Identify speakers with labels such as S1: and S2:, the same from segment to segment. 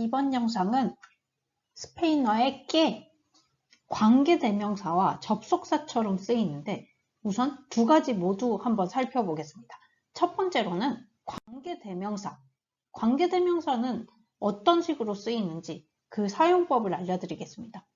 S1: 이번 영상은 스페인어의 깨, 관계대명사와 접속사처럼 쓰이는데 우선 두 가지 모두 한번 살펴보겠습니다. 첫 번째로는 관계대명사. 관계대명사는 어떤 식으로 쓰이는지 그 사용법을 알려드리겠습니다.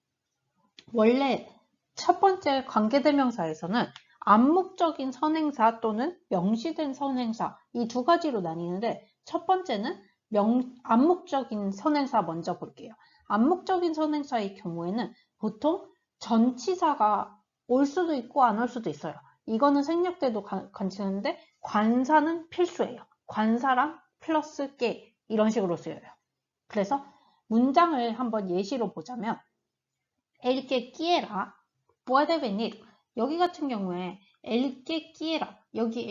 S1: 원래 첫 번째 관계대명사에서는 암묵적인 선행사 또는 명시된 선행사 이 두 가지로 나뉘는데 첫 번째는 명, 암묵적인 선행사 먼저 볼게요. 암묵적인 선행사의 경우에는 보통 전치사가 올 수도 있고 안 올 수도 있어요. 이거는 생략 때도 괜찮은데 관사는 필수예요. 관사랑 플러스 깨 이런 식으로 쓰여요. 그래서 문장을 한번 예시로 보자면 que quiera puede venir 여기 같은 경우에 que quiera 여기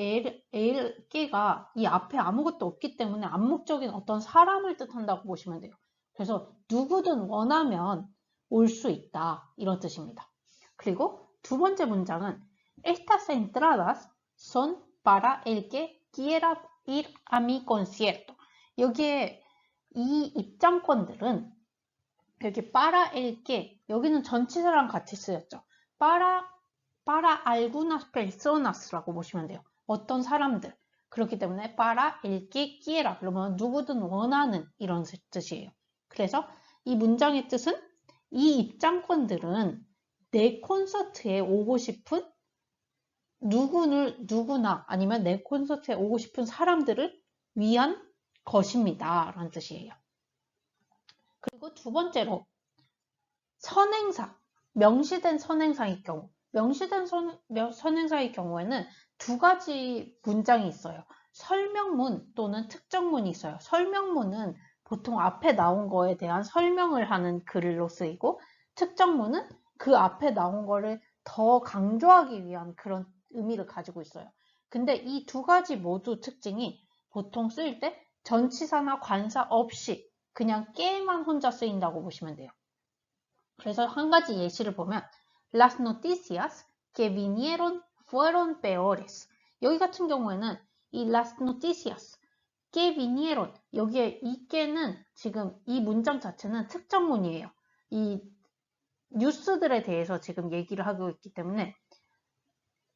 S1: el que가 이 앞에 아무것도 없기 때문에 암묵적인 어떤 사람을 뜻한다고 보시면 돼요. 그래서 누구든 원하면 올 수 있다 이런 뜻입니다. 그리고 두 번째 문장은 Estas entradas son para el que quiera ir a mi concierto. 여기에 이 입장권들은 여기 para el que 여기는 전치사랑 같이 쓰였죠. para para algunas personas라고 보시면 돼요. 어떤 사람들. 그렇기 때문에 para el que quiera 그러면 누구든 원하는 이런 뜻이에요. 그래서 이 문장의 뜻은 이 입장권들은 내 콘서트에 오고 싶은 누구를 누구나 아니면 내 콘서트에 오고 싶은 사람들을 위한 것입니다. 라는 뜻이에요. 그리고 두 번째로 선행사, 명시된 선행사의 경우 명시된 선, 선행사의 경우에는 두 가지 문장이 있어요. 설명문 또는 특정문이 있어요. 설명문은 보통 앞에 나온 거에 대한 설명을 하는 글로 쓰이고 특정문은 그 앞에 나온 거를 더 강조하기 위한 그런 의미를 가지고 있어요. 근데 이 두 가지 모두 특징이 보통 쓰일 때 전치사나 관사 없이 그냥 깨만 혼자 쓰인다고 보시면 돼요. 그래서 한 가지 예시를 보면 Las noticias que vinieron fueron peores. 여기 같은 경우에는 이 las noticias que vinieron 여기에 이 que는 지금 이 문장 자체는 특정문이에요. 이 뉴스들에 대해서 지금 얘기를 하고 있기 때문에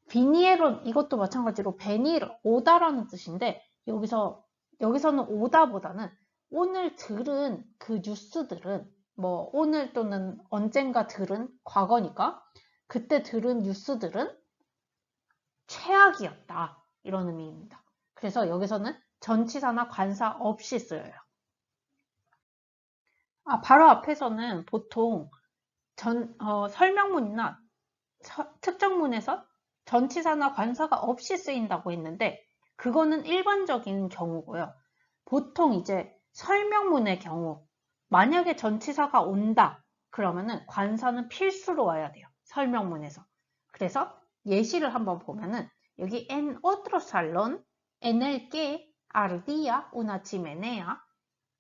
S1: 비니에론 이것도 마찬가지로 베니를 오다라는 뜻인데 여기서 여기서는 오다보다는 오늘 들은 그 뉴스들은 뭐 오늘 또는 언젠가 들은 과거니까 그때 들은 뉴스들은 최악이었다 이런 의미입니다. 그래서 여기서는 전치사나 관사 없이 쓰여요. 아, 바로 앞에서는 보통 전, 어, 설명문이나 서, 특정문에서 전치사나 관사가 없이 쓰인다고 했는데 그거는 일반적인 경우고요. 보통 이제 설명문의 경우 만약에 전치사가 온다 그러면은 관사는 필수로 와야 돼요. 설명문에서. 그래서 예시를 한번 보면은 여기 en otro salón en el que ardía una chimenea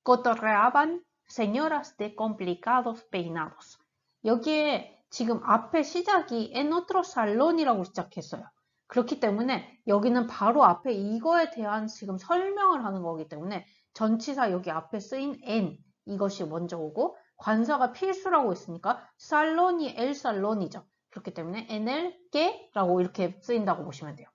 S1: cotorreaban señoras de complicados peinados. 여기에 지금 앞에 시작이 en otro salón이라고 시작했어요. 그렇기 때문에 여기는 바로 앞에 이거에 대한 지금 설명을 하는 거기 때문에 전치사 여기 앞에 쓰인 en 이것이 먼저 오고 관사가 필수라고 했으니까 살론이 엘 살론이죠. 그렇기 때문에 에넬게라고 이렇게 쓰인다고 보시면 돼요.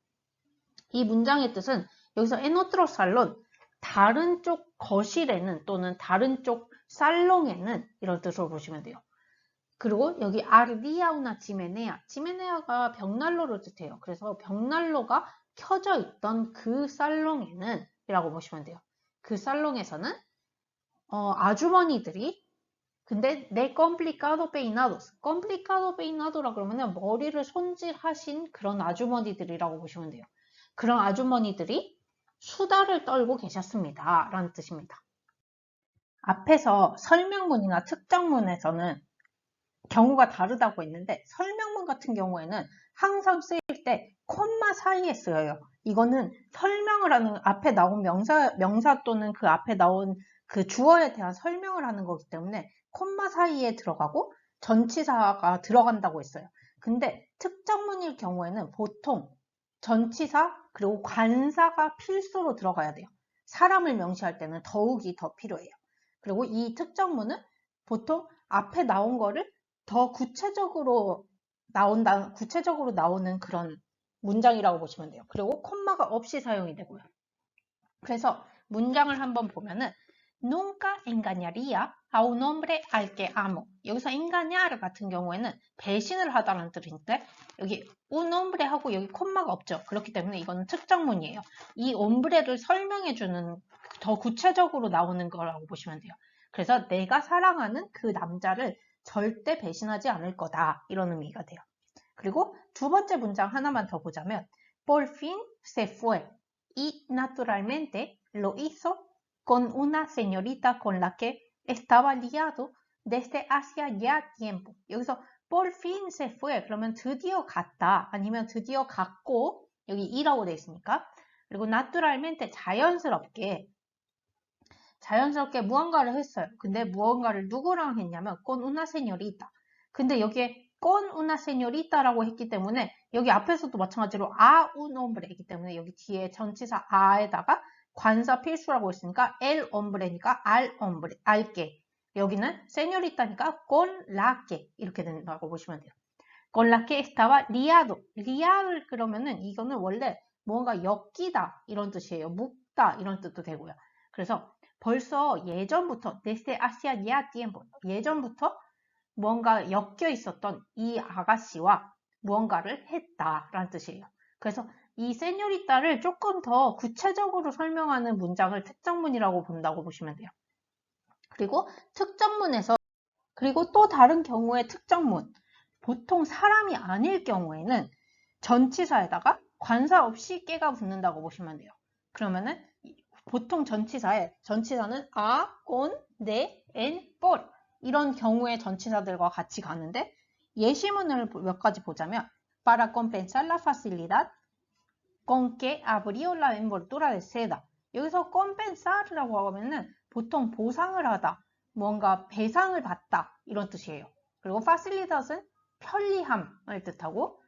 S1: 이 문장의 뜻은 여기서 에노트로 살론 다른 쪽 거실에는 또는 다른 쪽 살롱에는 이런 뜻으로 보시면 돼요. 그리고 여기 아르디아우나 지메네아 지메네아가 벽난로를 뜻해요. 그래서 벽난로가 켜져 있던 그 살롱에는 이라고 보시면 돼요. 그 살롱에서는 어, 아주머니들이 근데 내 complicado peinados, complicado peinado라 그러면 머리를 손질하신 그런 아주머니들이라고 보시면 돼요. 그런 아주머니들이 수다를 떨고 계셨습니다. 라는 뜻입니다. 앞에서 설명문이나 특정문에서는 경우가 다르다고 했는데 설명문 같은 경우에는 항상 쓰일 때 콤마 사이에 쓰여요. 이거는 설명을 하는 앞에 나온 명사, 명사 또는 그 앞에 나온 그 주어에 대한 설명을 하는 거기 때문에 콤마 사이에 들어가고 전치사가 들어간다고 했어요. 근데 특정문일 경우에는 보통 전치사 그리고 관사가 필수로 들어가야 돼요. 사람을 명시할 때는 더욱이 더 필요해요. 그리고 이 특정문은 보통 앞에 나온 거를 더 구체적으로 나온다, 구체적으로 나오는 그런 문장이라고 보시면 돼요. 그리고 콤마가 없이 사용이 되고요. 그래서 문장을 한번 보면은 nunca engañaría a un hombre al que amo. 여기서 engañar 같은 경우에는 배신을 하다는 뜻인데 여기 un hombre 하고 여기 콤마가 없죠. 그렇기 때문에 이거는 특정문이에요. 이 hombre를 설명해 주는 더 구체적으로 나오는 거라고 보시면 돼요. 그래서 내가 사랑하는 그 남자를 절대 배신하지 않을 거다. 이런 의미가 돼요. 그리고 두 번째 문장 하나만 더 보자면 por fin se fue y naturalmente lo hizo con una señorita con la que estaba liado desde hacía ya tiempo. 여기서 por fin se fue 그러면 드디어 갔다 아니면 드디어 갔고 여기 이라고 돼 있으니까 그리고 naturalmente 자연스럽게 자연스럽게 무언가를 했어요. 근데 무언가를 누구랑 했냐면 con una señorita. 근데 여기에 con una señorita라고 했기 때문에 여기 앞에서도 마찬가지로 a un hombre이기 때문에 여기 뒤에 전치사 a에다가 관사 필수라고 했으니까 el hombre니까 al hombre, al게. 여기는 señorita니까 con la que 이렇게 된다고 보시면 돼요. con la que estaba liado. liar 그러면은 이거는 원래 뭔가 엮이다 이런 뜻이에요. 묶다 이런 뜻도 되고요. 그래서 벌써 예전부터 desde hacia ya tiempo 예전부터 뭔가 엮여 있었던 이 아가씨와 무언가를 했다라는 뜻이에요. 그래서 이 세뇨리따를 조금 더 구체적으로 설명하는 문장을 특정문이라고 본다고 보시면 돼요. 그리고 특정문에서 그리고 또 다른 경우의 특정문 보통 사람이 아닐 경우에는 전치사에다가 관사 없이 깨가 붙는다고 보시면 돼요. 그러면은 보통 전치사에 전치사는 a, con, de, en, por 이런 경우의 전치사들과 같이 가는데 예시문을 몇 가지 보자면 para compensar la facilidad con que abrió la envoltura de seda 여기서 compensar라고 하면은 보통 보상을 하다 뭔가 배상을 받다 이런 뜻이에요. 그리고 facilidad은 편리함을 뜻하고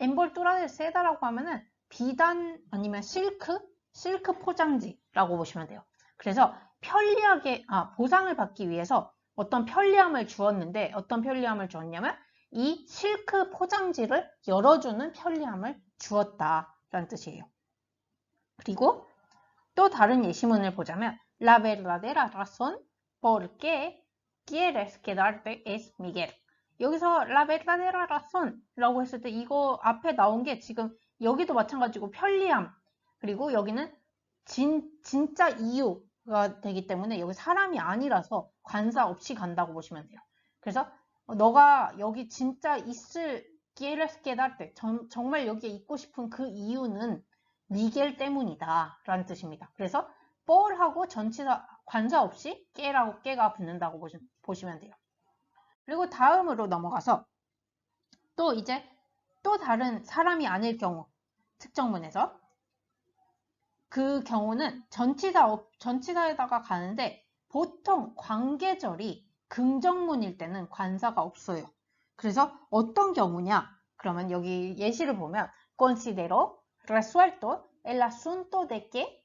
S1: envoltura de seda라고 하면은 비단 아니면 실크 실크 포장지라고 보시면 돼요. 그래서 편리하게 아 보상을 받기 위해서 어떤 편리함을 주었는데 어떤 편리함을 주었냐면 이 실크 포장지를 열어주는 편리함을 주었다 라는 뜻이에요. 그리고 또 다른 예시문을 보자면 La verdadera razón por qué quieres quedarte es Miguel. 여기서 La verdadera razón라고 했을 때 이거 앞에 나온 게 지금 여기도 마찬가지고 편리함 그리고 여기는 진, 진짜 이유가 되기 때문에 여기 사람이 아니라서 관사 없이 간다고 보시면 돼요. 그래서 너가 여기 진짜 있을 quieres quedarte 정말 여기에 있고 싶은 그 이유는 미겔 때문이다 라는 뜻입니다. 그래서 뻘하고 전치사 관사 없이 깨라고 깨가 붙는다고 보시, 보시면 돼요. 그리고 다음으로 넘어가서 또 이제 또 다른 사람이 아닐 경우 특정문에서 그 경우는 전치사, 전치사에다가 가는데 보통 관계절이 긍정문일 때는 관사가 없어요. 그래서 어떤 경우냐? 그러면 여기 예시를 보면 considero resuelto el asunto de que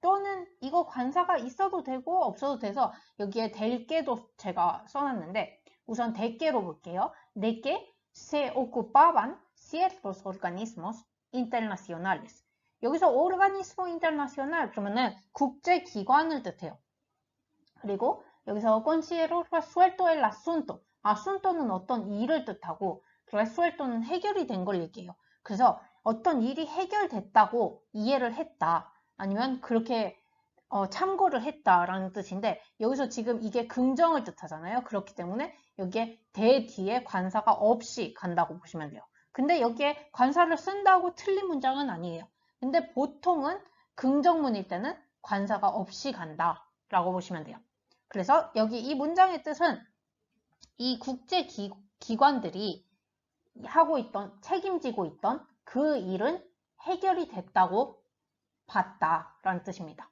S1: 또는 이거 관사가 있어도 되고 없어도 돼서 여기에 될 게도 제가 써놨는데 우선 될 게로 볼게요. de que se ocupaban ciertos organismos internacionales. 여기서 organismo internacional 그러면은 국제 기관을 뜻해요. 그리고 여기서 considero resuelto el asunto. Asunto는 어떤 일을 뜻하고 resuelto는 해결이 된 걸 얘기해요. 그래서 어떤 일이 해결됐다고 이해를 했다. 아니면 그렇게 어, 참고를 했다라는 뜻인데 여기서 지금 이게 긍정을 뜻하잖아요. 그렇기 때문에 여기에 대 뒤에 관사가 없이 간다고 보시면 돼요. 근데 여기에 관사를 쓴다고 틀린 문장은 아니에요. 근데 보통은 긍정문일 때는 관사가 없이 간다라고 보시면 돼요. 그래서 여기 이 문장의 뜻은 이 국제 기관들이 하고 있던 책임지고 있던 그 일은 해결이 됐다고 봤다라는 뜻입니다.